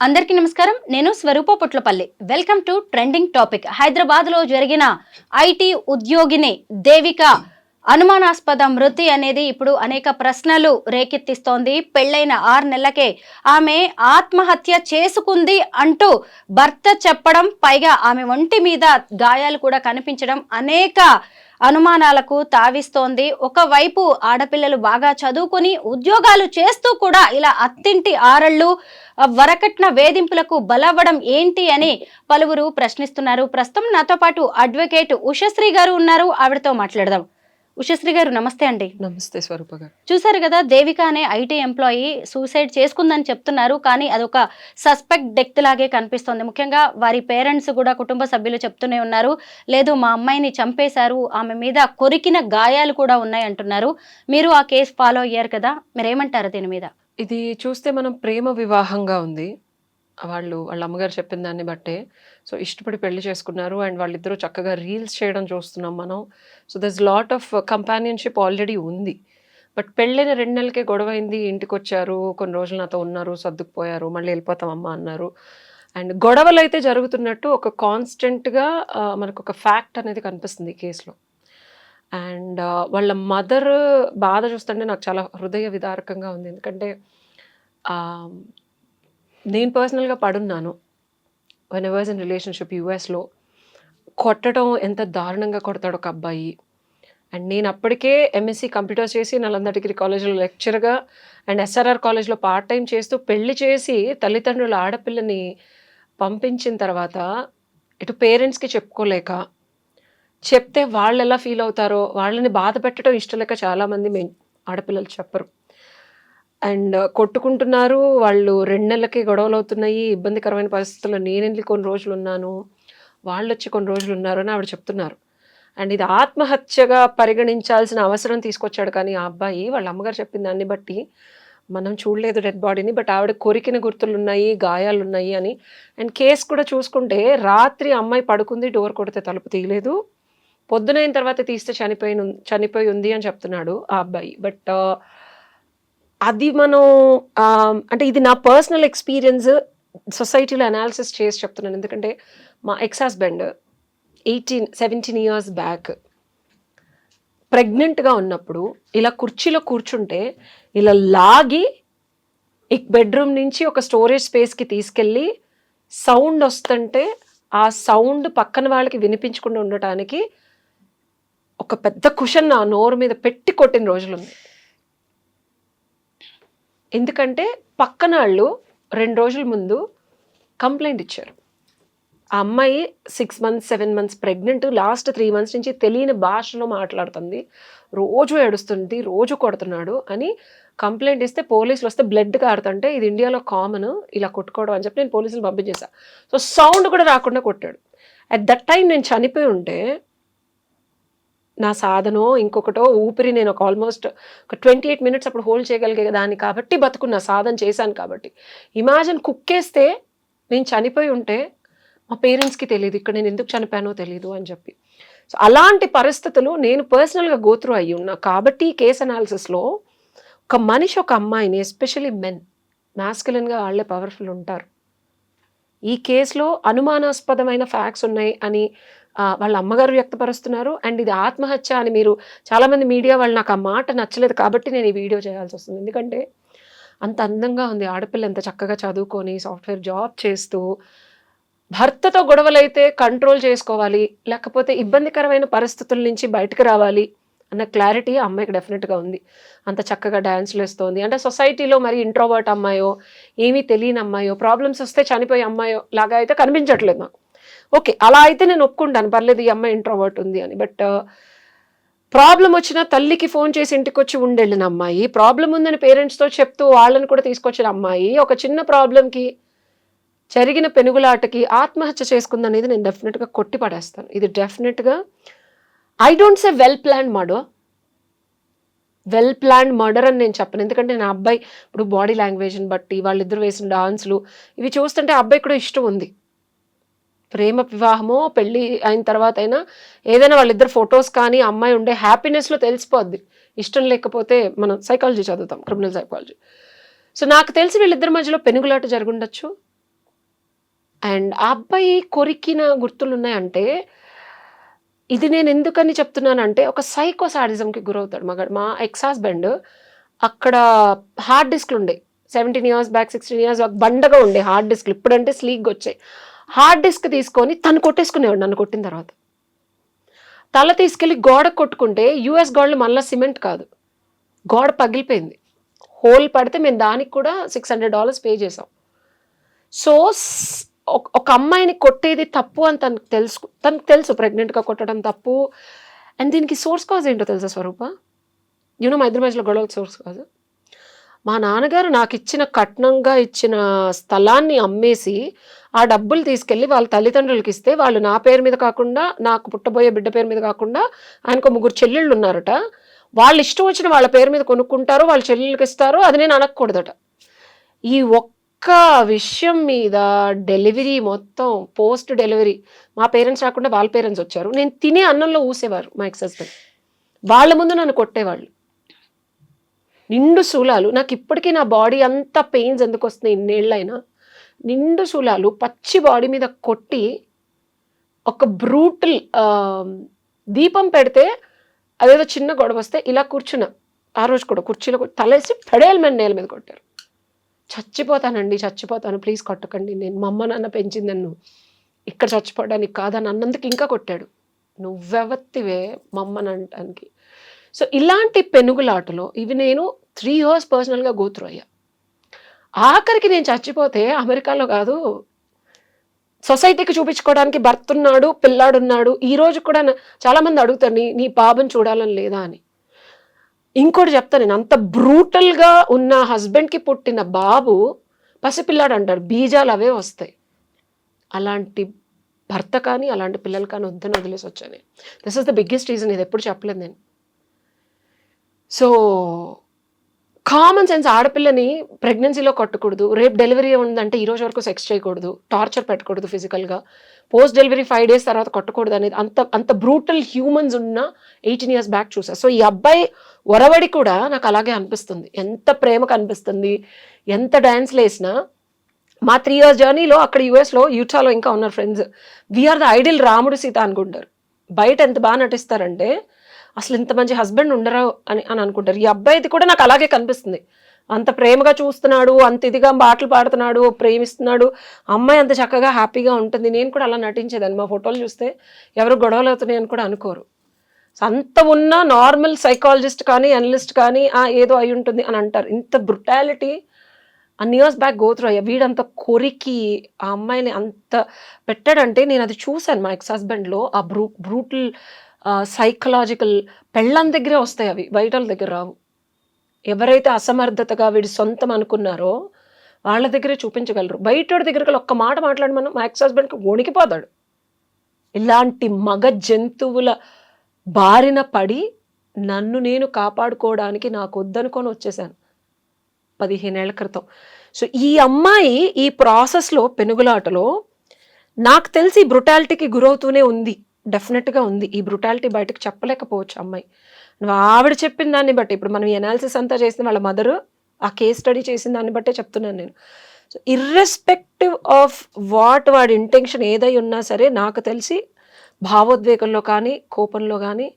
అందరికీ నమస్కారం. నేను Swaroopa Putlapalli. Welcome to trending topic హైదరాబాద్లో జరిగిన ఐటీ ఉద్యోగిని దేవిక అనుమానాస్పద మృతి అనేది ఇప్పుడు అనేక ప్రశ్నలు రేకెత్తిస్తోంది. పెళ్ళైన ఆరు నెలలకే ఆమె ఆత్మహత్య చేసుకుంది అంటూ భర్త చెప్పడం పైగా ఆమె ఒంటి మీద గాయాలు కూడా కనిపించడం అనేక అనుమానాలకు తావిస్తోంది. ఒకవైపు ఆడపిల్లలు బాగా చదువుకొని ఉద్యోగాలు చేస్తూ కూడా ఇలా అత్తింటి ఆరళ్ళు వరకట్న వేధింపులకు బలవ్వడం ఏంటి అని పలువురు ప్రశ్నిస్తున్నారు. ప్రస్తుతం నాతో పాటు అడ్వకేట్ ఉషశ్రీ గారు ఉన్నారు. ఆవిడతో మాట్లాడదాం. ఉషశ్రీ గారు నమస్తే అండి. నమస్తే స్వరూప గారు. చూసారు కదా దేవిక అనే ఐటీ ఎంప్లాయీ సూసైడ్ చేసుకుందని చెప్తున్నారు కానీ అదొక సస్పెక్ట్ డెత్ లాగే కనిపిస్తోంది. ముఖ్యంగా వారి పేరెంట్స్ కూడా కుటుంబ సభ్యులు చెప్తూనే ఉన్నారు. లేదు మా అమ్మాయిని చంపేశారు ఆమె మీద కొరికిన గాయాలు కూడా ఉన్నాయి అంటున్నారు. మీరు ఆ కేసు ఫాలో అయ్యారు కదా మీరు ఏమంటారు దీని మీద? ఇది చూస్తే మనం ప్రేమ వివాహంగా ఉంది. వాళ్ళు వాళ్ళ అమ్మగారు చెప్పిన దాన్ని బట్టే. సో ఇష్టపడి పెళ్ళి చేసుకున్నారు. అండ్ వాళ్ళిద్దరూ చక్కగా రీల్స్ చేయడం చూస్తున్నాం మనం. So thus lot of companionship already ఉంది. బట్ పెళ్ళైన రెండు నెలలకే గొడవ అయింది ఇంటికి వచ్చారు కొన్ని రోజులు నాతో ఉన్నారు. సర్దుకుపోయారు. మళ్ళీ వెళ్ళిపోతామమ్మా అన్నారు. అండ్ గొడవలు అయితే జరుగుతున్నట్టు ఒక కాన్స్టెంట్గా మనకు ఒక ఫ్యాక్ట్ అనేది కనిపిస్తుంది ఈ కేసులో. అండ్ వాళ్ళ మదర్ బాధ చూస్తుంటే నాకు చాలా హృదయ విదారకంగా ఉంది. ఎందుకంటే నేను పర్సనల్గా పడున్నాను. వన్ ఎవర్స్ ఇన్ రిలేషన్షిప్ యూఎస్లో కొట్టడం ఎంత దారుణంగా కొడతాడు ఒక అబ్బాయి. అండ్ నేను అప్పటికే ఎంఎస్సి కంప్యూటర్స్ చేసి నలంద డిగ్రీ కాలేజ్లో లెక్చర్గా అండ్ ఎస్ఆర్ఆర్ కాలేజ్లో పార్ట్ టైం చేస్తూ పెళ్ళి చేసి తల్లిదండ్రుల ఆడపిల్లని పంపించిన తర్వాత ఇటు పేరెంట్స్కి చెప్పుకోలేక చెప్తే వాళ్ళు ఎలా ఫీల్ అవుతారో వాళ్ళని బాధ పెట్టడం ఇష్టం లేక చాలామంది మే ఆడపిల్లలు చెప్పరు. అండ్ కొట్టుకుంటున్నారు. వాళ్ళు రెండు నెలలకి గొడవలు అవుతున్నాయి ఇబ్బందికరమైన పరిస్థితుల్లో నేను వెళ్ళి కొన్ని రోజులు ఉన్నాను? వాళ్ళు వచ్చి కొన్ని రోజులు ఉన్నారు అని ఆవిడ చెప్తున్నారు. అండ్ ఇది ఆత్మహత్యగా పరిగణించాల్సిన అవసరం తీసుకొచ్చాడు కానీ ఆ అబ్బాయి వాళ్ళ అమ్మగారు చెప్పిన దాన్ని బట్టి మనం చూడలేదు డెడ్ బాడీని బట్ ఆవిడ కొరికిన గుర్తులు ఉన్నాయి గాయాలు ఉన్నాయి అని. అండ్ కేసు కూడా చూసుకుంటే రాత్రి అమ్మాయి పడుకుంది డోర్ కొడితే తలుపు తీయలేదు. పొద్దునైన తర్వాత తీస్తే చనిపోయిన చనిపోయి ఉంది అని చెప్తున్నాడు ఆ అబ్బాయి. బట్ అది మనం అంటే ఇది నా పర్సనల్ ఎక్స్పీరియన్స్ సొసైటీలో అనాలిసిస్ చేసి చెప్తున్నాను. ఎందుకంటే మా ex husband eighteen seventeen years back ప్రెగ్నెంట్గా ఉన్నప్పుడు ఇలా కుర్చీలో కూర్చుంటే ఇలా లాగి ఈ బెడ్రూమ్ నుంచి ఒక స్టోరేజ్ స్పేస్కి తీసుకెళ్ళి సౌండ్ వస్తుంటే ఆ సౌండ్ పక్కన వాళ్ళకి వినిపించకుండా ఉండటానికి ఒక పెద్ద కుషన్ నా నోరు మీద పెట్టి కొట్టిన రోజులు ఉంది ఎందుకంటే పక్కన వాళ్ళు రెండు రోజుల ముందు కంప్లైంట్ ఇచ్చారు. ఆ అమ్మాయి six months seven months pregnant last three months నుంచి తెలియని భాషలో మాట్లాడుతుంది. రోజు ఏడుస్తుంది రోజు కొడుతున్నాడు అని కంప్లైంట్ ఇస్తే పోలీసులు వస్తే బ్లడ్ కారుతుంటే ఇది ఇండియాలో కామన్ ఇలా కొట్టుకోవడం అని చెప్పి నేను పోలీసులు పంపించేసా. సో సౌండ్ కూడా రాకుండా కొట్టాడు. అట్ దట్ టైం నేను చనిపోయి ఉంటే నా సాధనో ఇంకొకటో ఊపిరి నేను ఒక ఆల్మోస్ట్ ఒక ట్వంటీ ఎయిట్ మినిట్స్ అప్పుడు హోల్డ్ చేయగలిగే దాన్ని కాబట్టి బతుకున్న సాధన చేశాను కాబట్టి. ఇమాజిన్ కుక్కేస్తే నేను చనిపోయి ఉంటే మా పేరెంట్స్కి తెలియదు ఇక్కడ నేను ఎందుకు చనిపోయానో తెలియదు అని చెప్పి. సో అలాంటి పరిస్థితులు నేను పర్సనల్గా గోత్రు అయ్యి ఉన్నా. కాబట్టి ఈ కేస్ అనాలిసిస్లో ఒక మనిషి ఒక అమ్మాయిని ఎస్పెషలీ మెన్ మ్యాస్కులన్గా వాళ్ళే పవర్ఫుల్ ఉంటారు. ఈ కేసులో అనుమానాస్పదమైన ఫ్యాక్ట్స్ ఉన్నాయి అని వాళ్ళ అమ్మగారు వ్యక్తపరుస్తున్నారు. అండ్ ఇది ఆత్మహత్య అని మీరు చాలామంది మీడియా వాళ్ళు నాకు ఆ మాట నచ్చలేదు కాబట్టి నేను ఈ వీడియో చేయాల్సి వస్తుంది. ఎందుకంటే అంత అందంగా ఉంది. ఆడపిల్ల ఎంత చక్కగా చదువుకొని సాఫ్ట్వేర్ జాబ్ చేస్తూ భర్తతో గొడవలైతే కంట్రోల్ చేసుకోవాలి. లేకపోతే ఇబ్బందికరమైన పరిస్థితుల నుంచి బయటకు రావాలి అన్న క్లారిటీ ఆ అమ్మాయికి డెఫినెట్గా ఉంది. అంత చక్కగా డ్యాన్స్లు వేస్తోంది. అంటే సొసైటీలో మరి ఇంట్రోవర్ట్ అమ్మాయో ఏమీ తెలియని అమ్మాయో ప్రాబ్లమ్స్ వస్తే చనిపోయే అమ్మాయో లాగా అయితే కనిపించట్లేదు నాకు. ఓకే అలా అయితే నేను ఒప్పుకుంటాను. పర్లేదు ఈ అమ్మాయి ఇంట్రోవర్ట్ ఉంది అని. బట్ ప్రాబ్లం uh, వచ్చినా తల్లికి ఫోన్ చేసి ఇంటికి వచ్చి ఉండెళ్ళిన అమ్మాయి ప్రాబ్లం ఉందని పేరెంట్స్తో చెప్తూ వాళ్ళని కూడా తీసుకొచ్చిన అమ్మాయి ఒక చిన్న ప్రాబ్లంకి జరిగిన పెనుగులాటకి ఆత్మహత్య చేసుకుందనేది నేను డెఫినెట్గా కొట్టి పడేస్తాను ఇది డెఫినెట్గా I don't say well plan murder well planned murder అని నేను చెప్పను. ఎందుకంటే నా అబ్బాయి ఇప్పుడు బాడీ లాంగ్వేజ్ని బట్టి వాళ్ళిద్దరు వేసిన డాన్స్లు ఇవి చూస్తుంటే ఆ అబ్బాయి కూడా ఇష్టం ఉంది. ప్రేమ వివాహమో పెళ్ళి అయిన తర్వాత అయినా ఏదైనా వాళ్ళిద్దరు ఫొటోస్ కానీ అమ్మాయి ఉండే హ్యాపీనెస్లో తెలిసిపోద్ది. ఇష్టం లేకపోతే మనం సైకాలజీ చదువుతాం క్రిమినల్ సైకాలజీ సో నాకు తెలిసి వీళ్ళిద్దరి మధ్యలో పెనుగులాట జరుగుండొచ్చు. అండ్ ఆ అబ్బాయి కొరికిన గుర్తులు ఉన్నాయంటే ఇది నేను ఎందుకని చెప్తున్నానంటే ఒక సైకో సాడిజంకి గురవుతాడు మగాడు. మా ఎక్స్ హస్బెండ్ అక్కడ హార్డ్ డిస్క్లు ఉండే. Seventeen years back sixteen years బండగా ఉండే హార్డ్ డిస్క్లు ఇప్పుడంటే స్లీగ్ వచ్చాయి. హార్డ్ డిస్క్ తీసుకొని తను కొట్టేసుకునేవాడు నన్ను కొట్టిన తర్వాత. తల తీసుకెళ్ళి గోడ కొట్టుకుంటే యూఎస్ గోడలు మళ్ళీ సిమెంట్ కాదు. గోడ పగిలిపోయింది. హోల్ పడితే మేము దానికి కూడా సిక్స్ హండ్రెడ్ డాలర్స్ పే చేసాం సో ఒక- అమ్మాయిని కొట్టేది తప్పు అని తనకు తెలుసు తనకు తెలుసు ప్రెగ్నెంట్గా కొట్టడం తప్పు. అండ్ దీనికి సోర్స్ కాజ్ ఏంటో తెలుసా స్వరూప? యూనో మా ఇద్దరి మధ్యలో గొడవలకు సోర్స్ కాజ్ మా నాన్నగారు నాకు ఇచ్చిన కట్నంగా ఇచ్చిన స్థలాన్ని అమ్మేసి ఆ డబ్బులు తీసుకెళ్ళి వాళ్ళ తల్లిదండ్రులకి ఇస్తే వాళ్ళు నా పేరు మీద కాకుండా నాకు పుట్టబోయే బిడ్డ పేరు మీద కాకుండా ఆయనకు ముగ్గురు చెల్లెళ్ళు ఉన్నారట. వాళ్ళు ఇష్టం వచ్చిన వాళ్ళ పేరు మీద కొనుక్కుంటారు వాళ్ళ చెల్లెళ్ళకి ఇస్తారు అది నేను అనకూడదట. ఈ ఒక్క విషయం మీద డెలివరీ మొత్తం పోస్ట్ డెలివరీ మా పేరెంట్స్ రాకుండా వాళ్ళ పేరెంట్స్ వచ్చారు. నేను తినే అన్నంలో ఊసేవారు మా ఎక్స్ హస్బెండ్ వాళ్ళ ముందు నన్ను కొట్టేవాళ్ళు. నిండు శూలాలు. నాకు ఇప్పటికీ నా బాడీ అంతా పెయిన్స్ ఎందుకు వస్తున్నాయి? ఇన్నేళ్ళైనా. నిండు శూలాలు పచ్చి బాడీ మీద కొట్టి ఒక బ్రూటల్ దీపం పెడితే అదేదో చిన్న గొడవ వస్తే ఇలా కూర్చున్నా. ఆ రోజు కూడా కుర్చీలో తలేసి పెడేలు మీద నేల మీద కొట్టారు. చచ్చిపోతానండి చచ్చిపోతాను ప్లీజ్ కొట్టకండి నేను మా అమ్మ నాన్న పెంచింది నన్ను. ఇక్కడ చచ్చిపోవడానికి కాదని అన్నందుకు ఇంకా కొట్టాడు. నువ్వెవత్తివే మా అమ్మని అనటానికి సో ఇలాంటి పెనుగులాటలో ఇవి నేను త్రీ ఇయర్స్ పర్సనల్గా గోత్రు అయ్యా. ఆఖరికి నేను చచ్చిపోతే అమెరికాలో కాదు సొసైటీకి చూపించుకోవడానికి భర్త ఉన్నాడు పిల్లాడున్నాడు. ఈ రోజు కూడా చాలామంది అడుగుతారు నీ నీ బాబుని చూడాలని లేదా అని. ఇంకోటి చెప్తాను నేను అంత బ్రూటల్గా ఉన్న హస్బెండ్కి పుట్టిన బాబు పసిపిల్లాడు అంటాడు బీజాలు అవే వస్తాయి. అలాంటి భర్త కానీ అలాంటి పిల్లలు కానీ వద్దని వదిలేసి వచ్చాను this is the biggest reason ఇది ఎప్పుడు చెప్పలేదు నేను. సో కామన్ సెన్స్ ఆడపిల్లని ప్రెగ్నెన్సీలో కొట్టకూడదు. రేపు డెలివరీ ఉందంటే ఈ రోజు వరకు సెక్స్ చేయకూడదు. టార్చర్ పెట్టకూడదు ఫిజికల్గా. పోస్ట్ డెలివరీ ఫైవ్ డేస్ తర్వాత కొట్టకూడదు అనేది అంత అంత బ్రూటల్ హ్యూమన్స్ ఉన్న ఎయిటీన్ ఇయర్స్ బ్యాక్ చూసా. సో ఈ అబ్బాయి ఒరవడి కూడా నాకు అలాగే అనిపిస్తుంది. ఎంత ప్రేమ కనిపిస్తుంది ఎంత డ్యాన్స్లు వేసినా మా త్రీ ఇయర్స్ జర్నీలో అక్కడ యూఎస్లో యూటాలో ఇంకా ఉన్నారు ఫ్రెండ్స్. వీఆర్ ద ఐడియల్ రాముడు సీత అనుకుంటారు. బయట ఎంత బాగా నటిస్తారంటే అసలు ఇంత మంచి హస్బెండ్ ఉండరు అని అని అనుకుంటారు. ఈ అబ్బాయిది కూడా నాకు అలాగే కనిపిస్తుంది. అంత ప్రేమగా చూస్తున్నాడు అంత ఇదిగా పాటలు పాడుతున్నాడు ప్రేమిస్తున్నాడు. అమ్మాయి అంత చక్కగా హ్యాపీగా ఉంటుంది. నేను కూడా అలా నటించేదాన్ని. మా ఫోటోలు చూస్తే ఎవరు గొడవలు అవుతున్నాయి అని కూడా అనుకోరు. అంత ఉన్న నార్మల్ సైకాలజిస్ట్ కానీ అనలిస్ట్ కానీ ఏదో అయి ఉంటుంది అని అంటారు. ఇంత బ్రుటాలిటీ అన్ని ఇయర్స్ బ్యాక్ గోత్రు అయ్యా. వీడంత కొరికి ఆ అమ్మాయిని అంత పెట్టాడంటే నేను అది చూశాను మా ఎక్స్ హస్బెండ్లో ఆ బ్రూ బ్రూటల్ సైకలాజికల్ పెళ్ళం దగ్గరే వస్తాయి అవి బయట వాళ్ళ దగ్గర రావు. ఎవరైతే అసమర్థతగా వీడి సొంతం అనుకున్నారో వాళ్ళ దగ్గరే చూపించగలరు. బయట వాడి దగ్గరికి ఒక్క మాట మాట్లాడమను మా ఎక్స్ హస్బెండ్కి వణికిపోతాడు. ఇలాంటి మగ జంతువుల బారిన పడి నన్ను నేను కాపాడుకోవడానికి నాకు వద్దనుకొని వచ్చేసాను పదిహేనేళ్ళ క్రితం. సో ఈ అమ్మాయి ఈ ప్రాసెస్లో పెనుగులాటలో నాకు తెలిసి బ్రుటాలిటీకి గురవుతూనే ఉంది. డెఫినెట్గా ఉంది. ఈ బ్రుటాలిటీ బయటకు చెప్పలేకపోవచ్చు అమ్మాయి. నువ్వు ఆవిడ చెప్పిన దాన్ని బట్టి ఇప్పుడు మనం ఎనాలిసిస్ అంతా చేసిన వాళ్ళ మదరు ఆ కేస్ స్టడీ చేసిన దాన్ని బట్టే చెప్తున్నాను నేను. సో ఇర్రెస్పెక్టివ్ ఆఫ్ వాట్ వాడి ఇంటెన్షన్ ఏదై ఉన్నా సరే నాకు తెలిసి భావోద్వేగంలో కానీ కోపంలో కానీ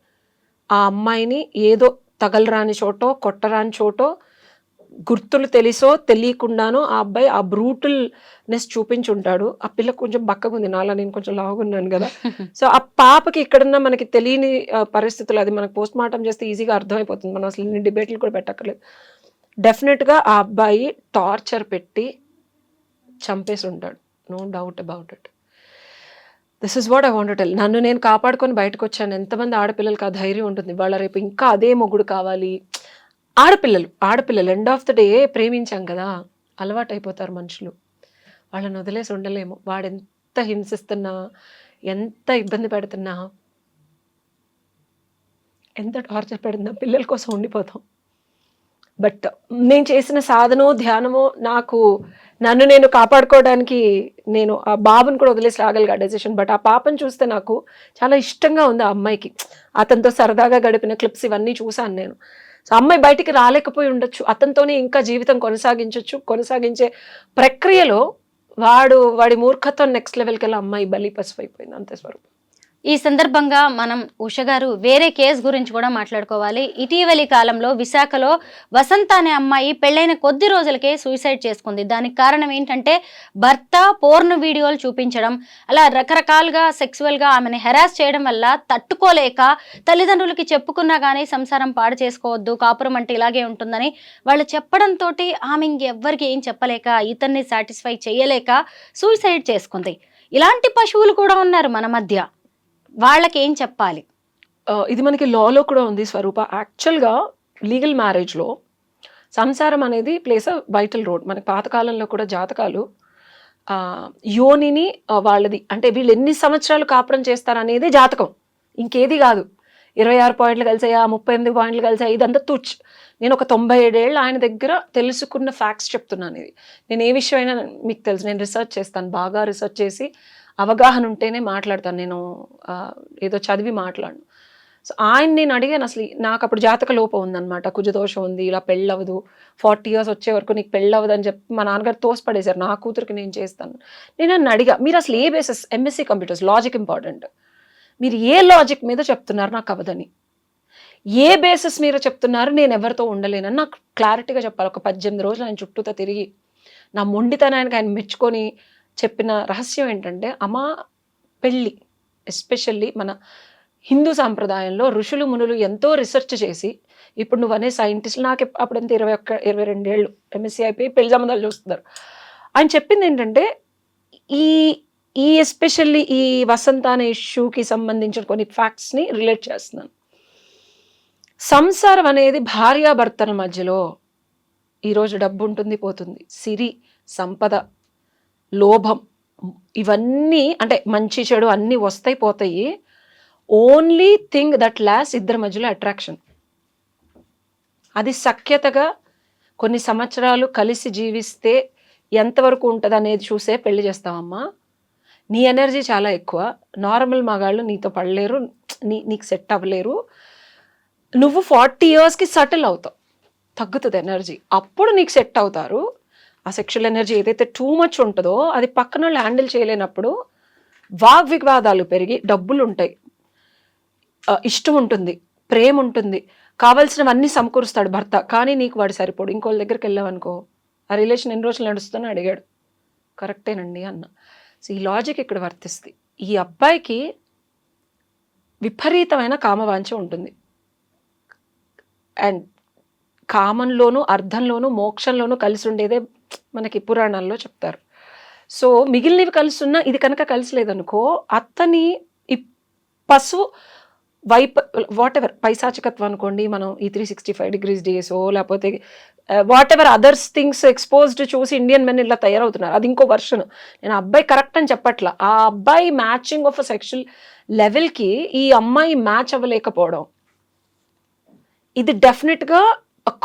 ఆ అమ్మాయిని ఏదో తగలరాని చోటో కొట్టరాని చోటో గుర్తులు తెలిసో తెలియకుండానో ఆ అబ్బాయి ఆ బ్రూటల్నెస్ చూపించుంటాడు. ఆ పిల్ల కొంచెం బక్కగా ఉంది. నాలా నేను కొంచెం లాగున్నాను కదా. సో ఆ పాపకి ఇక్కడున్న మనకి తెలియని పరిస్థితులు అది మనకు పోస్ట్ మార్టం చేస్తే ఈజీగా అర్థమైపోతుంది. మనం అసలు ఇన్ని డిబేట్లు కూడా పెట్టక్కర్లేదు. డెఫినెట్గా ఆ అబ్బాయి టార్చర్ పెట్టి చంపేసి ఉంటాడు no doubt about it. This is what I want tell. నన్ను నేను కాపాడుకొని బయటకు వచ్చాను ఎంతమంది ఆడపిల్లలకి ఆ ధైర్యం ఉంటుంది. వాళ్ళ రేపు ఇంకా అదే మొగుడు కావాలి. ఆడపిల్లలు ఆడపిల్లలు ఎండ్ ఆఫ్ ద డే ప్రేమించాం కదా అలవాటు అయిపోతారు మనుషులు. వాళ్ళని వదిలేసి ఉండలేము. వాడు ఎంత హింసిస్తున్నా ఎంత ఇబ్బంది పెడుతున్నా ఎంత టార్చర్ పెడుతున్నా పిల్లల కోసం ఉండిపోతాం. బట్ నేను చేసిన సాధనో ధ్యానమో నాకు నన్ను నేను కాపాడుకోవడానికి నేను ఆ బాబుని కూడా వదిలేసి రాగలిగా డెసిషన్ బట్ ఆ పాపను చూస్తే నాకు చాలా ఇష్టంగా ఉంది ఆ అమ్మాయికి. అతనితో సరదాగా గడిపిన క్లిప్స్ ఇవన్నీ చూశాను నేను. సో అమ్మాయి బయటికి రాలేకపోయి ఉండొచ్చు. అతనితోనే ఇంకా జీవితం కొనసాగించవచ్చు కొనసాగించే ప్రక్రియలో వాడు వాడి మూర్ఖత్వం నెక్స్ట్ లెవెల్కి వెళ్ళి అమ్మాయి బలి పసిపోయిపోయింది అంతే స్వరూపం. ఈ సందర్భంగా మనం ఉష గారు వేరే కేసు గురించి కూడా మాట్లాడుకోవాలి. ఇటీవలి కాలంలో విశాఖలో వసంత అనే అమ్మాయి పెళ్ళైన కొద్ది రోజులకే సూసైడ్ చేసుకుంది. దానికి కారణం ఏంటంటే భర్త పోర్న్ వీడియోలు చూపించడం అలా రకరకాలుగా సెక్సువల్గా ఆమెను హెరాస్ చేయడం వల్ల తట్టుకోలేక తల్లిదండ్రులకి చెప్పుకున్నా కానీ సంసారం పాడు చేసుకోవద్దు కాపురం అంటే ఇలాగే ఉంటుందని వాళ్ళు చెప్పడంతో ఆమె ఇంకెవ్వరికి ఏం చెప్పలేక ఇతన్ని సాటిస్ఫై చేయలేక సూసైడ్ చేసుకుంది. ఇలాంటి పశువులు కూడా ఉన్నారు మన మధ్య. వాళ్ళకి ఏం చెప్పాలి ఇది మనకి లాలో కూడా ఉంది స్వరూప. యాక్చువల్గా లీగల్ మ్యారేజ్లో సంసారం అనేది ప్లేస్ అ వైటల్ రోడ్ మనకి పాతకాలంలో కూడా జాతకాలు యోనిని వాళ్ళది. అంటే వీళ్ళు ఎన్ని సంవత్సరాలు కాపురం చేస్తారనేది జాతకం. ఇంకేది కాదు. ఇరవై ఆరు పాయింట్లు కలిసాయా ముప్పై ఎనిమిది పాయింట్లు కలిసాయి ఇదంతా తుచ్. నేను ఒక తొంభై ఏడేళ్ళు ఆయన దగ్గర తెలుసుకున్న ఫ్యాక్ట్స్ చెప్తున్నాను ఇది. నేను ఏ విషయమైనా మీకు తెలుసు. నేను రీసెర్చ్ చేస్తాను. బాగా రీసెర్చ్ చేసి అవగాహన ఉంటేనే మాట్లాడతాను. నేను ఏదో చదివి మాట్లాడను. సో ఆయన నేను అడిగాను అసలు నాకు అప్పుడు జాతక లోపం ఉందన్నమాట. కుజదోషం ఉంది ఇలా పెళ్ళవదు. ఫార్టీ ఇయర్స్ వచ్చే వరకు నీకు పెళ్ళవదు అని చెప్పి మా నాన్నగారు తోసిపడేశారు. నా కూతురికి నేను చేస్తాను. నేను నన్ను అడిగా మీరు అసలు ఏ basis MSc computers logic important మీరు ఏ లాజిక్ మీద చెప్తున్నారు నాకు అవదని? ఏ బేసిస్ మీద చెప్తున్నారు నేను ఎవరితో ఉండలేనని నాకు క్లారిటీగా చెప్పాలి. ఒక పద్దెనిమిది రోజులు ఆయన చుట్టూతో తిరిగి నా మొండితనానికి ఆయన మెచ్చుకొని చెప్పిన రహస్యం ఏంటంటే అమ్మ పెళ్ళి ఎస్పెషల్లీ మన హిందూ సాంప్రదాయంలో ఋషులు మునులు ఎంతో రీసెర్చ్ చేసి ఇప్పుడు నువ్వు అనే సైంటిస్ట్ నాకు ఎప్- అప్పుడంత ఇరవై ఒక్క ఇరవై రెండేళ్ళు ఎంఎస్సీ అయిపోయి పెళ్ళి సంబంధాలు చూస్తున్నారు. ఆయన చెప్పింది ఏంటంటే ఈ ఈ ఎస్పెషల్లీ ఈ వసంత అనే ఇష్యూకి సంబంధించిన కొన్ని ఫ్యాక్ట్స్ని రిలేట్ చేస్తున్నాను. సంసారం అనేది భార్యాభర్తల మధ్యలో ఈరోజు డబ్బు ఉంటుంది పోతుంది. సిరి సంపద లోభం. ఇవన్నీ అంటే మంచి చెడు అన్నీ వస్తాయి పోతాయి. ఓన్లీ థింగ్ దట్ లాస్ ఇద్దరి మధ్యలో అట్రాక్షన్ అది సఖ్యతగా కొన్ని సంవత్సరాలు కలిసి జీవిస్తే ఎంతవరకు ఉంటుంది అనేది చూసే పెళ్ళి చేస్తామమ్మా నీ ఎనర్జీ చాలా ఎక్కువ. నార్మల్ మగాళ్ళు నీతో పడలేరు నీ నీకు సెట్ అవ్వలేరు. నువ్వు ఫార్టీ ఇయర్స్కి సటిల్ అవుతావు. తగ్గుతుంది ఎనర్జీ అప్పుడు నీకు సెట్ అవుతారు. ఆ సెక్షువల్ ఎనర్జీ ఏదైతే టూ మచ్ ఉంటుందో అది పక్కన వాళ్ళు హ్యాండిల్ చేయలేనప్పుడు వాగ్వివాదాలు పెరిగి డబ్బులు ఉంటాయి ఇష్టం ఉంటుంది ప్రేమ ఉంటుంది. కావాల్సినవన్నీ సమకూరుస్తాడు భర్త. కానీ నీకు వాడు సరిపోడు. ఇంకోళ్ళ దగ్గరికి వెళ్ళావనుకో ఆ రిలేషన్ ఎన్ని రోజులు నడుస్తుందని అడిగాడు. కరెక్టేనండి అన్న. సో ఈ లాజిక్ ఇక్కడ వర్తిస్తుంది. ఈ అబ్బాయికి విపరీతమైన కామవాంఛ ఉంటుంది. అండ్ కామన్లోనూ అర్థంలోనూ మోక్షంలోనూ కలిసి ఉండేదే మనకి పురాణాల్లో చెప్తారు. సో మిగిలినవి కలిసి ఉన్నా ఇది కనుక కలిసి లేదనుకో అతని ఈ పశువు వైప్ వాట్ ఎవర్ పైశాచికత్వం అనుకోండి మనం ఈ త్రీ సిక్స్టీ ఫైవ్ డిగ్రీస్ డేసో లేకపోతే whatever others things exposed చూసి ఇండియన్ మెన్ ఇలా తయారవుతున్నారు. అది ఇంకో వర్షన్ నేను అబ్బాయి కరెక్ట్ అని చెప్పట్లా. ఆ అబ్బాయి మ్యాచింగ్ ఆఫ్ సెక్షువల్ లెవెల్కి ఈ అమ్మాయి మ్యాచ్ అవ్వలేకపోవడం. ఇది డెఫినెట్గా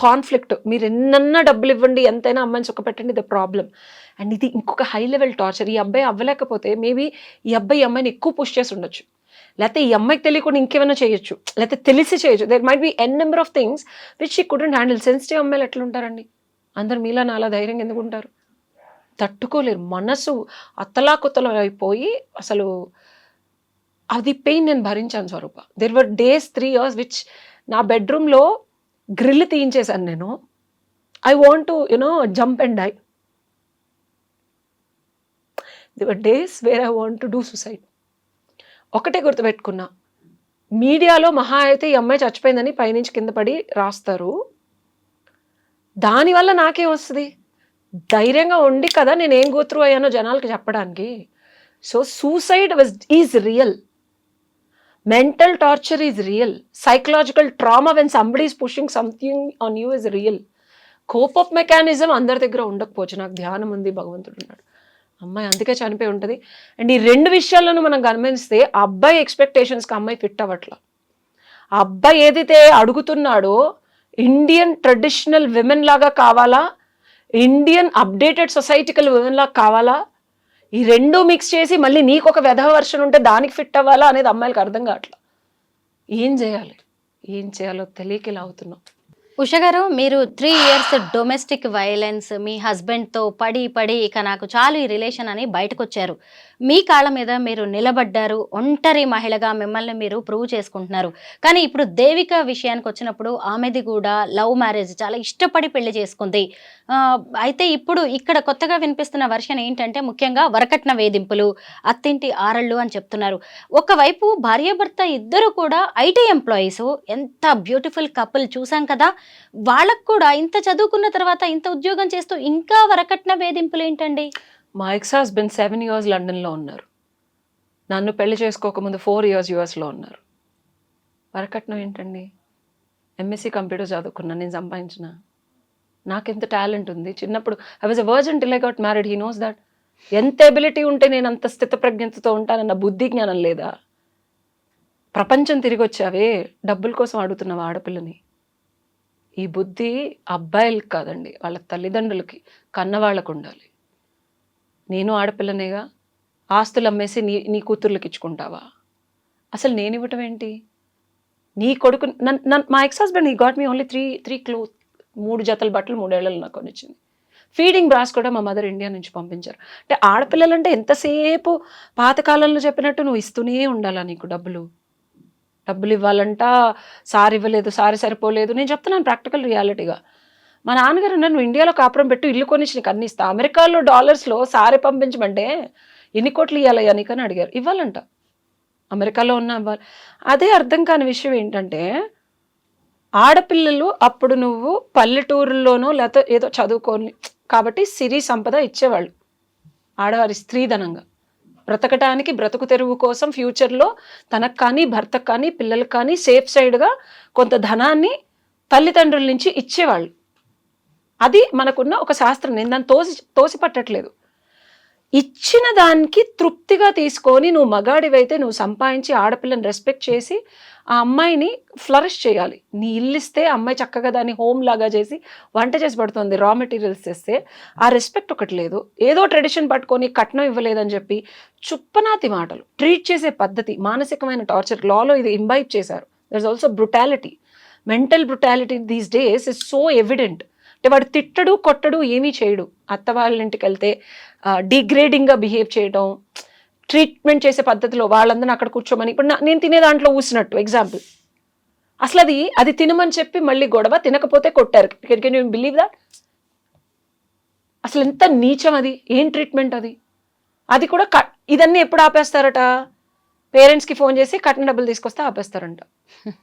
కాన్ఫ్లిక్ట్ మీరు ఎన్నన్నా డబ్బులు ఇవ్వండి ఎంతైనా అమ్మాయిని సుఖ పెట్టండి ఇది ప్రాబ్లం అండ్ ఇది ఇంకొక హై లెవెల్ టార్చర్ ఈ అబ్బాయి అవ్వలేకపోతే మేబీ ఈ అబ్బాయి ఈ అమ్మాయిని ఎక్కువ పుష్ చేసి ఉండొచ్చు. లేకపోతే ఈ అమ్మాయికి తెలియకుండా ఇంకేమైనా చేయొచ్చు. లేకపోతే తెలిసి చేయొచ్చు. There might be an number of things which he couldn't handle sensitive అమ్మాయిలు ఎట్లుంటారండి? అందరు మీలా నాలా ధైర్యంగా ఎందుకు ఉంటారు? తట్టుకోలేరు. మనసు అత్తలాకుత్తలం అయిపోయి అసలు అది పెయిన్ నేను భరించాను Swaroopa. There were days three years which నా బెడ్రూమ్లో గ్రిల్ తీయించేశాను నేను. I want to you know jump and die there were days where I want to do suicide ఒకటే గుర్తుపెట్టుకున్నా. మీడియాలో మహా అయితే ఈ అమ్మాయి చచ్చిపోయిందని పైనుంచి కింద పడి రాస్తారు. దానివల్ల నాకేం వస్తుంది? ధైర్యంగా ఉండి కదా నేను ఏం గోత్రు అయ్యానో జనాలకి చెప్పడానికి. So suicide was is real mental torture is real psychological trauma when somebody's pushing something on you is real cope of mechanism అందరి దగ్గర ఉండకపోవచ్చు. నాకు ధ్యానం ఉంది భగవంతుడు ఉన్నాడు. అమ్మాయి అందుకే చనిపోయి ఉంటుంది. అండ్ ఈ రెండు విషయాలను మనం గమనిస్తే అబ్బాయి ఎక్స్పెక్టేషన్స్కి అమ్మాయి ఫిట్ అవ్వట్లా. అబ్బాయి ఏదైతే అడుగుతున్నాడో ఇండియన్ ట్రెడిషనల్ విమెన్ లాగా కావాలా? ఇండియన్ అప్డేటెడ్ సొసైటికల్ విమెన్ లాగా కావాలా? ఈ రెండు మిక్స్ చేసి మళ్ళీ నీకు ఒక వ్యధ వర్షన్ ఉంటే దానికి ఫిట్ అవ్వాలా అనేది అమ్మాయిలకు అర్థం కావట్లా. ఏం చేయాలి? ఏం చేయాలో తెలియక ఇలా అవుతున్నాం. ఉష గారు మీరు త్రీ ఇయర్స్ డొమెస్టిక్ వైలెన్స్ మీ హస్బెండ్తో పడి పడి ఇక నాకు చాలు ఈ రిలేషన్ అని బయటకు వచ్చారు మీ కాళ్ళ మీద మీరు నిలబడ్డారు ఒంటరి మహిళగా మిమ్మల్ని మీరు ప్రూవ్ చేసుకుంటున్నారు. కానీ ఇప్పుడు దేవిక విషయానికి వచ్చినప్పుడు ఆమెది కూడా లవ్ మ్యారేజ్ చాలా ఇష్టపడి పెళ్ళి చేసుకుంది. అయితే ఇప్పుడు ఇక్కడ కొత్తగా వినిపిస్తున్న వర్షన్ ఏంటంటే ముఖ్యంగా వరకట్న వేధింపులు అత్తింటి ఆరళ్ళు అని చెప్తున్నారు. ఒకవైపు భార్యాభర్త ఇద్దరు కూడా ఐటీ ఎంప్లాయీస్ ఎంత బ్యూటిఫుల్ కపుల్ చూసాం కదా. వాళ్ళకు కూడా ఇంత చదువుకున్న తర్వాత ఇంత ఉద్యోగం చేస్తూ ఇంకా వరకట్న వేధింపులు ఏంటండి? మా ఎక్స్ హస్బెండ్ సెవెన్ ఇయర్స్ లండన్లో ఉన్నారు. నన్ను పెళ్ళి చేసుకోకముందు ఫోర్ ఇయర్స్ యూఎస్లో ఉన్నారు. వరకట్నం ఏంటండి? ఎంఎస్సీ కంప్యూటర్ చదువుకున్నా నేను సంపాదించిన. నాకెంత టాలెంట్ ఉంది? చిన్నప్పుడు I was a virgin till I got married he knows that ఎంత ఎబిలిటీ ఉంటే నేను అంత స్థితప్రజ్ఞతతో ఉంటానన్న బుద్ధి జ్ఞానం లేదా? ప్రపంచం తిరిగి వచ్చావే డబ్బుల కోసం అడుగుతున్నావు ఆడపిల్లని. ఈ బుద్ధి అబ్బాయిలకు కాదండి వాళ్ళ తల్లిదండ్రులకి కన్నవాళ్ళకు ఉండాలి నేను ఆడపిల్లనేగా ఆస్తులు అమ్మేసి నీ నీ కూతుర్లకు ఇచ్చుకుంటావా అసలు నేను ఇవ్వటం ఏంటి? నీ కొడుకు నన్ నన్ మా ex husband he got me only three three cloth మూడు జతల బట్టలు మూడేళ్ళలో నాకు కొనిచ్చింది. ఫీడింగ్ బ్రాస్ కూడా మా మదర్ ఇండియా నుంచి పంపించారు. అంటే ఆడపిల్లలంటే ఎంతసేపు పాతకాలంలో చెప్పినట్టు నువ్వు ఇస్తూనే ఉండాలా నీకు డబ్బులు? డబ్బులు ఇవ్వాలంట సారి ఇవ్వలేదు సారి సరిపోలేదు. నేను చెప్తున్నాను ప్రాక్టికల్ రియాలిటీగా మా నాన్నగారు నన్ను ఇండియాలో కాపురం పెట్టు ఇల్లు కొనిచ్చి నీకు అన్ని ఇస్తా. అమెరికాలో డాలర్స్లో సారే పంపించమంటే ఎన్ని కోట్లు ఇవ్వాలయ్యా నీకని అడిగారు. ఇవ్వాలంట. అమెరికాలో ఉన్న ఇవ్వాలి. అదే అర్థం కాని విషయం ఏంటంటే ఆడపిల్లలు అప్పుడు నువ్వు పల్లెటూరులోనో లేకపోతే ఏదో చదువుకొని కాబట్టి సిరి సంపద ఇచ్చేవాళ్ళు. ఆడవారి స్త్రీధనంగా. బ్రతకటానికి బ్రతుకు తెరువు కోసం ఫ్యూచర్లో తనకు కానీ భర్తకు కానీ పిల్లలకు కానీ సేఫ్ సైడ్గా కొంత ధనాన్ని తల్లిదండ్రుల నుంచి ఇచ్చేవాళ్ళు. అది మనకున్న ఒక శాస్త్రం. నేను దాన్ని తోసి తోసిపట్టట్లేదు. ఇచ్చిన దానికి తృప్తిగా తీసుకొని నువ్వు మగాడివైతే నువ్వు సంపాదించి ఆడపిల్లని రెస్పెక్ట్ చేసి ఆ అమ్మాయిని ఫ్లరిష్ చేయాలి. నీ ఇల్లు ఇస్తే అమ్మాయి చక్కగా దాన్ని హోమ్ లాగా చేసి వంట చేసి పడుతుంది రా మెటీరియల్స్ తెస్తే. ఆ రెస్పెక్ట్ ఒకటి లేదు. ఏదో ట్రెడిషన్ పట్టుకొని కట్నం ఇవ్వలేదని చెప్పి చుప్పనాతి మాటలు. ట్రీట్ చేసే పద్ధతి మానసికమైన టార్చర్ లాలో ఇది ఇంబైబ్ చేశారు. There is also brutality mental brutality these days is so evident అంటే వాడు తిట్టడు కొట్టడు ఏమీ చేయడు. అత్త వాళ్ళ ఇంటికి వెళ్తే డిగ్రేడింగ్గా బిహేవ్ చేయడం ట్రీట్మెంట్ చేసే పద్ధతిలో వాళ్ళందరిని అక్కడ కూర్చోమని ఇప్పుడు నేను తినే దాంట్లో ఊసినట్టు ఎగ్జాంపుల్ అసలు అది అది తినమని చెప్పి మళ్ళీ గొడవ తినకపోతే కొట్టారు. కెన్ యూ బిలీవ్ దాట్ అసలు ఎంత నీచం అది ఏం ట్రీట్మెంట్ అది? అది కూడా కట్ ఇదన్నీ ఎప్పుడు ఆపేస్తారట? పేరెంట్స్కి ఫోన్ చేసి కట్టిన డబ్బులు తీసుకొస్తే ఆపేస్తారంట.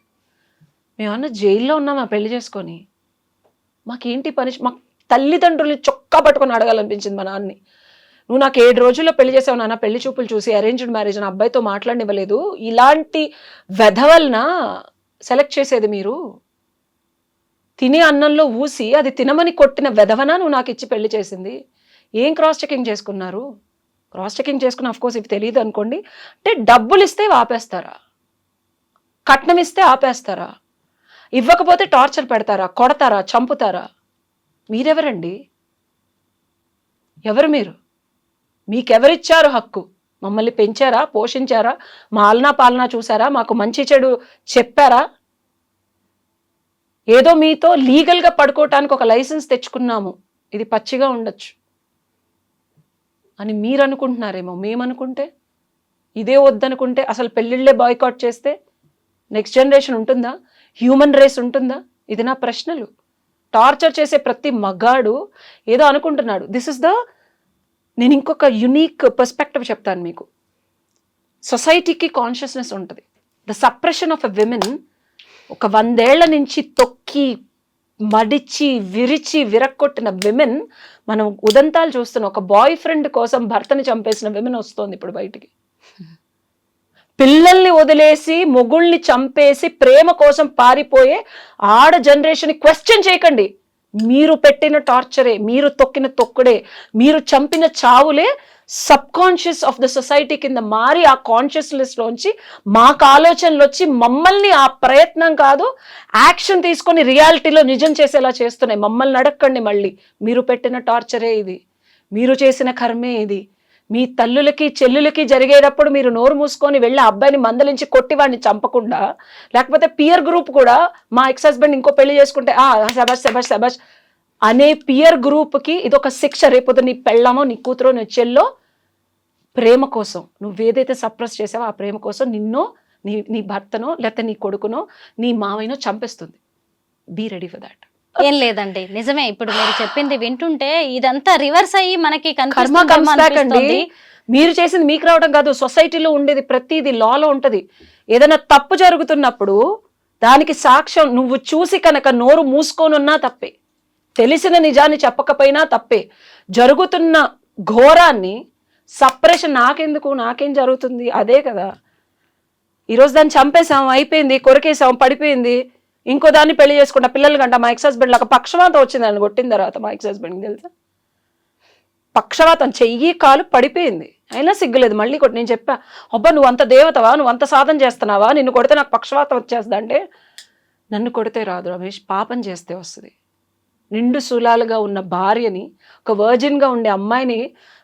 మేమన్నా జైల్లో ఉన్నామా పెళ్ళి చేసుకొని? మాకేంటి పని మాకు తల్లిదండ్రుల్ని చొక్కా పట్టుకొని అడగాలనిపించింది మా నాన్నని. నువ్వు నాకు ఏడు రోజుల్లో పెళ్ళి చేసావు నాన్న పెళ్ళి చూపులు చూసి అరేంజ్డ్ మ్యారేజ్ నా అబ్బాయితో మాట్లాడనివ్వలేదు. ఇలాంటి వెధవల్న సెలెక్ట్ చేసేది మీరు. తినే అన్నంలో ఊసి అది తినమని కొట్టిన వెధవన నువ్వు నాకు ఇచ్చి పెళ్ళి చేసింది. ఏం క్రాస్ చెకింగ్ చేసుకున్నారు? క్రాస్ చెకింగ్ చేసుకున్న కోర్స్ ఇవి తెలియదు అనుకోండి. అంటే డబ్బులు ఇస్తే ఆపేస్తారా? కట్నం ఇస్తే ఆపేస్తారా? ఇవ్వకపోతే టార్చర్ పెడతారా కొడతారా చంపుతారా? మీరెవరండి? ఎవరు మీరు? మీకెవరిచ్చారు హక్కు? మమ్మల్ని పెంచారా పోషించారా? మా ఆలనా పాలనా చూసారా మాకు మంచి చెడు చెప్పారా? ఏదో మీతో లీగల్గా పడుకోవటానికి ఒక లైసెన్స్ తెచ్చుకున్నాము. ఇది పచ్చిగా ఉండొచ్చు. అని మీరు అనుకుంటున్నారేమో మేమనుకుంటే? ఇదే వద్దనుకుంటే అసలు పెళ్ళిళ్ళే బాయ్కాట్ చేస్తే నెక్స్ట్ జనరేషన్ ఉంటుందా? హ్యూమన్ రేస్ ఉంటుందా? ఇది నా ప్రశ్నలు. టార్చర్ చేసే ప్రతి మగాడు ఏదో అనుకుంటున్నాడు. దిస్ ఇస్ ద నేను ఇంకొక యునీక్ పర్స్పెక్టివ్ చెప్తాను మీకు. సొసైటీకి కాన్షియస్నెస్ ఉంటుంది. The suppression of a women ఒక వందేళ్ళ నుంచి తొక్కి మడిచి విరిచి విరక్కొట్టిన విమెన్ మనం ఉదంతాలు చూస్తున్న. ఒక బాయ్ ఫ్రెండ్ కోసం భర్తని చంపేసిన విమెన్ వస్తుంది ఇప్పుడు బయటికి. పిల్లల్ని వదిలేసి మొగుళ్ళని చంపేసి ప్రేమ కోసం పారిపోయే ఆడ జనరేషన్ క్వశ్చన్ చేయకండి. మీరు పెట్టిన టార్చరే మీరు తొక్కిన తొక్కుడే మీరు చంపిన చావులే subconscious of the society కింద మారి ఆ కాన్షియస్నెస్లోంచి మాకు ఆలోచనలు వచ్చి మమ్మల్ని ఆ ప్రయత్నం కాదు యాక్షన్ తీసుకొని రియాలిటీలో నిజం చేసేలా చేస్తున్నాయి. మమ్మల్ని అడగండి మళ్ళీ. మీరు పెట్టిన టార్చరే ఇది. మీరు చేసిన కర్మే ఇది. మీ తల్లులకి చెల్లులకి జరిగేటప్పుడు మీరు నోరు మూసుకొని వెళ్ళి అబ్బాయిని మందలించి కొట్టి వాడిని చంపకుండా లేకపోతే పియర్ గ్రూప్ కూడా మా ఎక్స్ హస్బెండ్ ఇంకో పెళ్ళి చేసుకుంటే ఆ శబాష్ శబాష్ శబాష్ అనే పియర్ గ్రూప్కి ఇది ఒక శిక్ష. రేపొద్దు నీ పెళ్ళమో నీ కూతురో నీ చెల్లో ప్రేమ కోసం నువ్వు ఏదైతే సప్రెస్ చేసావో ఆ ప్రేమ కోసం నిన్నో నీ నీ భర్తనో లేకపోతే నీ కొడుకునో నీ మావైనో చంపేస్తుంది. బీ రెడీ ఫర్ దాట్ ఏం లేదండి. నిజమే ఇప్పుడు మీరు చెప్పింది వింటుంటే ఇదంతా రివర్స్ అయ్యి మనకి అనిపిస్తుంది. మీరు చేసింది మీకు రావడం కాదు సొసైటీలో ఉండేది ప్రతిది లాలో ఉంటది. ఏదైనా తప్పు జరుగుతున్నప్పుడు దానికి సాక్ష్యం నువ్వు చూసి కనుక నోరు మూసుకొని ఉన్నా తప్పే. తెలిసిన నిజాన్ని చెప్పకపోయినా తప్పే. జరుగుతున్న ఘోరాన్ని సపరేషన్ నాకెందుకు నాకేం జరుగుతుంది? అదే కదా. ఈరోజు దాన్ని చంపేశాం అయిపోయింది కొరికేసాం పడిపోయింది. ఇంకో దాన్ని పెళ్ళి చేసుకుంటా. పిల్లలు కంట మా ఎక్స్ హస్బెండ్ లాగా పక్షవాతం వచ్చింది అని కొట్టిన తర్వాత మా ఎక్స్ హస్బెండ్కి తెలుసా? పక్షవాతం చెయ్యి కాలు పడిపోయింది. అయినా సిగ్గులేదు. మళ్ళీ కొట్టి నేను చెప్పా అబ్బా నువ్వు అంత దేవతవా? నువ్వు అంత సాధన చేస్తున్నావా? నిన్ను కొడితే నాకు పక్షవాతం వచ్చేస్తా అంటే నన్ను కొడితే రాదు రమేష్. పాపం చేస్తే వస్తుంది. నిండు శూలాలుగా ఉన్న భార్యని ఒక వర్జిన్గా ఉండే అమ్మాయిని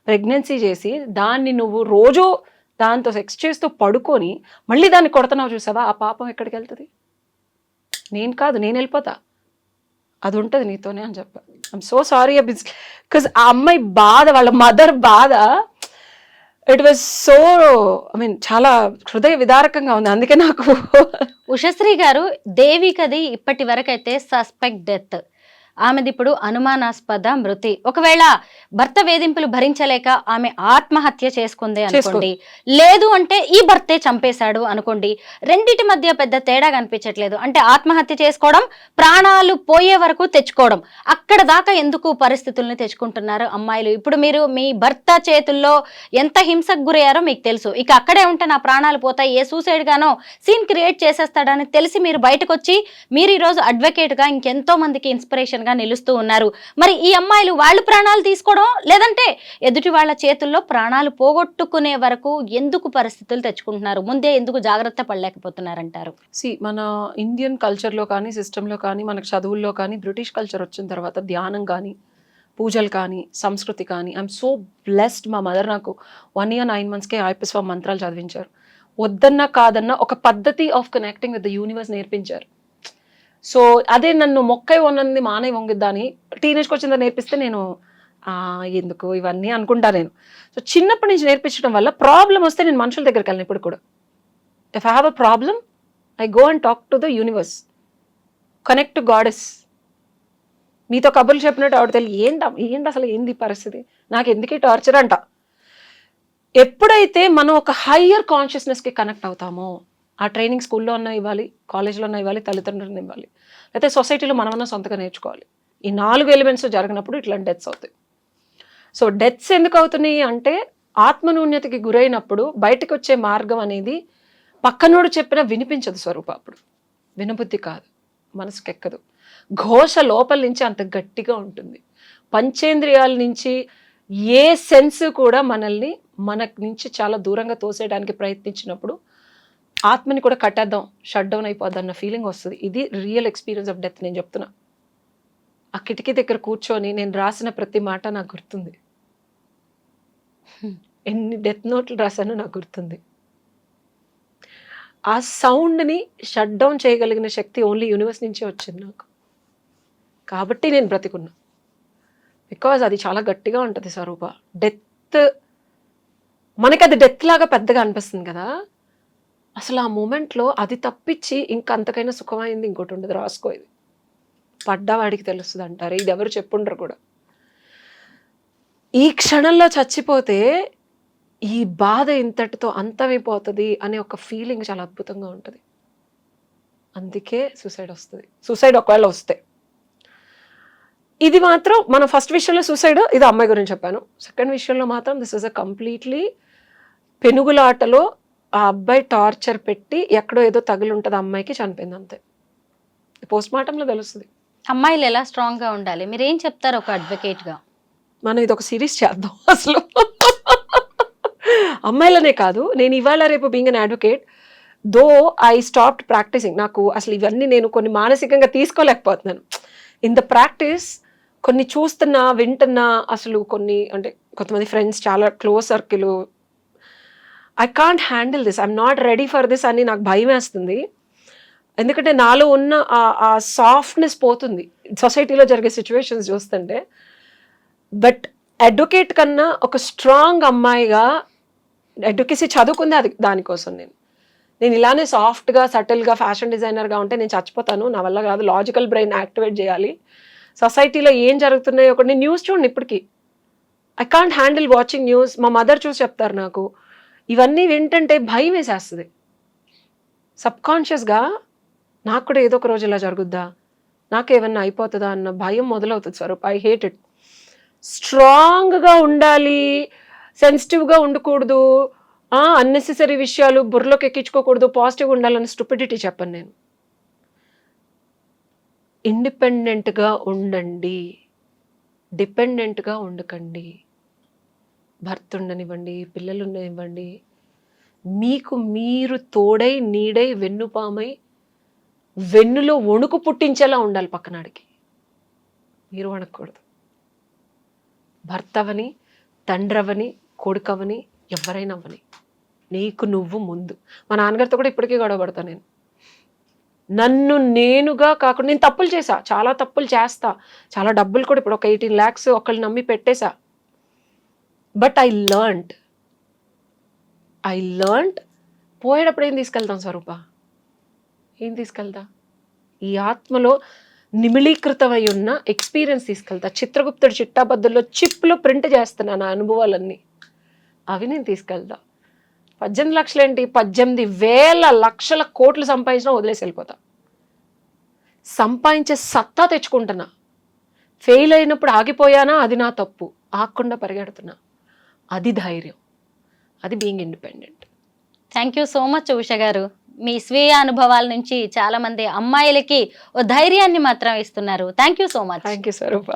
ప్రెగ్నెన్సీ చేసి దాన్ని నువ్వు రోజు దాంతో సెక్స్ చేస్తూ పడుకొని మళ్ళీ దాన్ని కొడుతున్నావు చూసావా? ఆ పాపం ఎక్కడికి వెళ్తుంది? నేను కాదు నేను వెళ్ళిపోతా. అది ఉంటుంది నీతోనే అని చెప్పా. ఐమ్ సో సారీ బికాజ్ ఆ అమ్మాయి బాధ వాళ్ళ మదర్ బాధ it was so I mean చాలా హృదయ విదారకంగా ఉంది. అందుకే నాకు ఉషశ్రీ గారు దేవికది ఇప్పటి వరకైతే సస్పెక్ట్ డెత్ ఆమెది ఇప్పుడు అనుమానాస్పద మృతి. ఒకవేళ భర్త వేధింపులు భరించలేక ఆమె ఆత్మహత్య చేసుకుంది అనుకోండి. లేదు అంటే ఈ భర్తే చంపేశాడు అనుకోండి. రెండిటి మధ్య పెద్ద తేడా కనిపించట్లేదు. అంటే ఆత్మహత్య చేసుకోవడం ప్రాణాలు పోయే వరకు తెచ్చుకోవడం. అక్కడ దాకా ఎందుకు పరిస్థితుల్ని తెచ్చుకుంటున్నారు అమ్మాయిలు? ఇప్పుడు మీరు మీ భర్త చేతుల్లో ఎంత హింసకు గురయ్యారో మీకు తెలుసు. ఇక అక్కడే ఉంటే నా ప్రాణాలు పోతాయి. ఏ సూసైడ్ గానో సీన్ క్రియేట్ చేసేస్తాడని తెలిసి మీరు బయటకు వచ్చి మీరు ఈరోజు అడ్వకేట్గా ఇంకెంతో మందికి ఇన్స్పిరేషన్గా నిలుస్తూ ఉన్నారు. మరి ఈ అమ్మాయిలు వాళ్ళు ప్రాణాలు తీసుకోవడం లేదంటే ఎదుటి వాళ్ళ చేతుల్లో ప్రాణాలు పోగొట్టుకునే వరకు ఎందుకు పరిస్థితులు తెచ్చుకుంటున్నారు? ముందే ఎందుకు జాగ్రత్త పడలేకపోతున్నారంటారు? సి మన ఇండియన్ కల్చర్లో కానీ సిస్టంలో కానీ మనకు చదువుల్లో కానీ బ్రిటిష్ కల్చర్ వచ్చిన తర్వాత ధ్యానం కానీ పూజలు కానీ సంస్కృతి కానీ ఐఎమ్ సో బ్లెస్డ్. మా మదర్ నాకు వన్ ఇయర్ నైన్ మంత్స్కే ఐపీఎస్వా మంత్రాలు చదివించారు. వద్దన్నా కాదన్నా ఒక పద్ధతి of connecting with the universe నేర్పించారు. సో అదే నన్ను మొక్కై ఉన్నది మానే వంగిద్దాని టీనేజ్కి వచ్చిందా నేర్పిస్తే నేను ఎందుకు? ఇవన్నీ అనుకుంటా నేను. సో చిన్నప్పటి నుంచి నేర్పించడం వల్ల ప్రాబ్లం వస్తే నేను మనుషుల దగ్గరికి వెళ్ళను ఇప్పుడు కూడా. If I have a problem I go and talk to the universe connect to goddess మీతో కబుర్లు చెప్పినట్టు ఆవిడ తెలియదు ఏంట ఏంటి అసలు ఏంది పరిస్థితి? నాకు ఎందుకే టార్చర్ అంట? ఎప్పుడైతే మనం ఒక హయ్యర్ కాన్షియస్నెస్కి కనెక్ట్ అవుతామో ఆ ట్రైనింగ్ స్కూల్లో ఉన్న ఇవ్వాలి కాలేజ్లో ఉన్న ఇవ్వాలి తల్లిదండ్రులను ఇవ్వాలి లేకపోతే సొసైటీలో మనమన్నా సొంతగా నేర్చుకోవాలి. ఈ నాలుగు ఎలిమెంట్స్ జరిగినప్పుడు ఇట్లాంటి డెత్స్ అవుతాయి. సో డెత్స్ ఎందుకు అవుతున్నాయి అంటే ఆత్మనూన్యతకి గురైనప్పుడు బయటకు వచ్చే మార్గం అనేది పక్కనోడు చెప్పినా వినిపించదు స్వరూప అప్పుడు. వినబుద్ధి కాదు. మనసుకు ఎక్కదు ఘోష లోపల నుంచి అంత గట్టిగా ఉంటుంది. పంచేంద్రియాల నుంచి ఏ సెన్స్ కూడా మనల్ని మన నుంచి చాలా దూరంగా తోసేయడానికి ప్రయత్నించినప్పుడు ఆత్మని కూడా కట్టేద్దాం షట్ డౌన్ అయిపోద్ది అన్న ఫీలింగ్ వస్తుంది. ఇది రియల్ ఎక్స్పీరియన్స్ ఆఫ్ డెత్ నేను చెప్తున్నా. ఆ కిటికీ దగ్గర కూర్చొని నేను రాసిన ప్రతి మాట నాకు గుర్తుంది. ఎన్ని డెత్ నోట్లు రాశానో నాకు గుర్తుంది. ఆ సౌండ్ని షట్ డౌన్ చేయగలిగిన శక్తి ఓన్లీ యూనివర్స్ నుంచే వచ్చింది నాకు. కాబట్టి నేను బ్రతికున్నా. బికాజ్ అది చాలా గట్టిగా ఉంటుంది స్వరూప. డెత్ మనకి అది డెత్ లాగా పెద్దగా అనిపిస్తుంది కదా. అసలు ఆ మూమెంట్లో అది తప్పించి ఇంకంతకైనా సుఖమైంది ఇంకోటి ఉండదు రాసుకో ఇది. పడ్డవాడికి తెలుస్తుంది అంటారు ఇది ఎవరు చెప్పుండ్రు కూడా. ఈ క్షణంలో చచ్చిపోతే ఈ బాధ ఇంతటితో అంతమైపోతుంది అనే ఒక ఫీలింగ్ చాలా అద్భుతంగా ఉంటుంది. అందుకే సూసైడ్ వస్తుంది. సూసైడ్ ఒకవేళ వస్తే. ఇది మాత్రం మన ఫస్ట్ విషయంలో సూసైడ్ ఇది అమ్మాయి గురించి చెప్పాను. సెకండ్ విషయంలో మాత్రం దిస్ ఇస్ అ కంప్లీట్లీ పెనుగులాటలో ఆ అబ్బాయి టార్చర్ పెట్టి ఎక్కడో ఏదో తగులుంటుంది అమ్మాయికి చనిపోయింది అంతే. పోస్ట్ మార్టంలో తెలుస్తుంది. అమ్మాయిలు ఎలా స్ట్రాంగ్గా ఉండాలి? మీరు ఏం చెప్తారు ఒక అడ్వకేట్గా మనం ఇది ఒక సిరీస్ చేద్దాం అసలు. అమ్మాయిలనే కాదు నేను ఇవాళ రేపు being an advocate though I stopped practising. నాకు అసలు ఇవన్నీ నేను కొన్ని మానసికంగా తీసుకోలేకపోతున్నాను. ఇన్ ద ప్రాక్టీస్ కొన్ని చూస్తున్నా వింటున్నా అసలు కొన్ని అంటే కొంతమంది ఫ్రెండ్స్ చాలా close circle. I can't handle this. I'm not ready for this అని నాకు భయం వేస్తుంది ఎందుకంటే నాలో ఉన్న ఆ- సాఫ్ట్నెస్ పోతుంది. సొసైటీలో జరిగే సిచ్యువేషన్స్ చూస్తుంటే. బట్ అడ్వకేట్ కన్నా ఒక స్ట్రాంగ్ అమ్మాయిగా అడ్వకేసీ చదువుకుంది అది దానికోసం నేను. నేను ఇలానే సాఫ్ట్గా సటిల్గా ఫ్యాషన్ డిజైనర్గా ఉంటే నేను చచ్చిపోతాను. నా వల్ల కాదు లాజికల్ బ్రెయిన్ యాక్టివేట్ చేయాలి. సొసైటీలో ఏం జరుగుతున్నాయో ఒకటి నేను న్యూస్ చూడండి ఇప్పటికీ. I can't handle watching news మా మదర్ చూసి చెప్తారు నాకు. ఇవన్నీ ఏంటంటే భయం వేసేస్తుంది. సబ్కాన్షియస్గా నాకు కూడా ఏదో ఒక రోజు ఇలా జరుగుద్దా? నాకేమన్నా అయిపోతుందా అన్న భయం మొదలవుతుంది స్వరూప్. ఐ హేట్ ఇట్ స్ట్రాంగ్గా ఉండాలి. సెన్సిటివ్గా ఉండకూడదు. అన్నెసెసరీ విషయాలు బుర్రలోకి ఎక్కించుకోకూడదు. పాజిటివ్గా ఉండాలని స్టూపిడిటీ చెప్పను నేను. ఇండిపెండెంట్గా ఉండండి. డిపెండెంట్గా ఉండకండి. భర్త ఉండనివ్వండి పిల్లలు ఉండనివ్వండి మీకు మీరు తోడై నీడై వెన్నుపామై వెన్నులో వణుకు పుట్టించేలా ఉండాలి పక్కనాడికి మీరు వణకూడదు. భర్తవని తండ్రవని కొడుకవని ఎవరైనా అవ్వని నీకు నువ్వు ముందు. మా నాన్నగారితో కూడా ఇప్పటికీ గొడవ పడతా నేను. నన్ను నేనుగా కాకుండా నేను తప్పులు చేశా. చాలా తప్పులు చేస్తా. చాలా డబ్బులు కూడా ఇప్పుడు ఒక ఎయిటీన్ ల్యాక్స్ ఒకళ్ళు నమ్మి పెట్టేశా. But I learned. I learned. పోయేటప్పుడు ఏం తీసుకెళ్తాం స్వరూప? ఏం తీసుకెళ్తా? ఈ ఆత్మలో నిమిళీకృతమై ఉన్న ఎక్స్పీరియన్స్ తీసుకెళ్తా. చిత్రగుప్తుడు చిట్టాబద్దుల్లో చిప్లో ప్రింట్ చేస్తున్నా నా అనుభవాలన్నీ. అవి నేను తీసుకెళ్తా. పద్దెనిమిది లక్షలు ఏంటి పద్దెనిమిది వేల లక్షల కోట్లు సంపాదించినా వదిలేసి వెళ్ళిపోతా. సంపాదించే సత్తా తెచ్చుకుంటున్నా. ఫెయిల్ అయినప్పుడు ఆగిపోయానా? అది నా తప్పు. ఆగకుండా పరిగెడుతున్నా. అది ధైర్యం. అది being independent thank you so much Usha గారు. మీ స్వీయ అనుభవాల నుంచి చాలా మంది అమ్మాయిలకి ఓ ధైర్యాన్ని మాత్రం ఇస్తున్నారు. Thank you so much thank you Swaroopa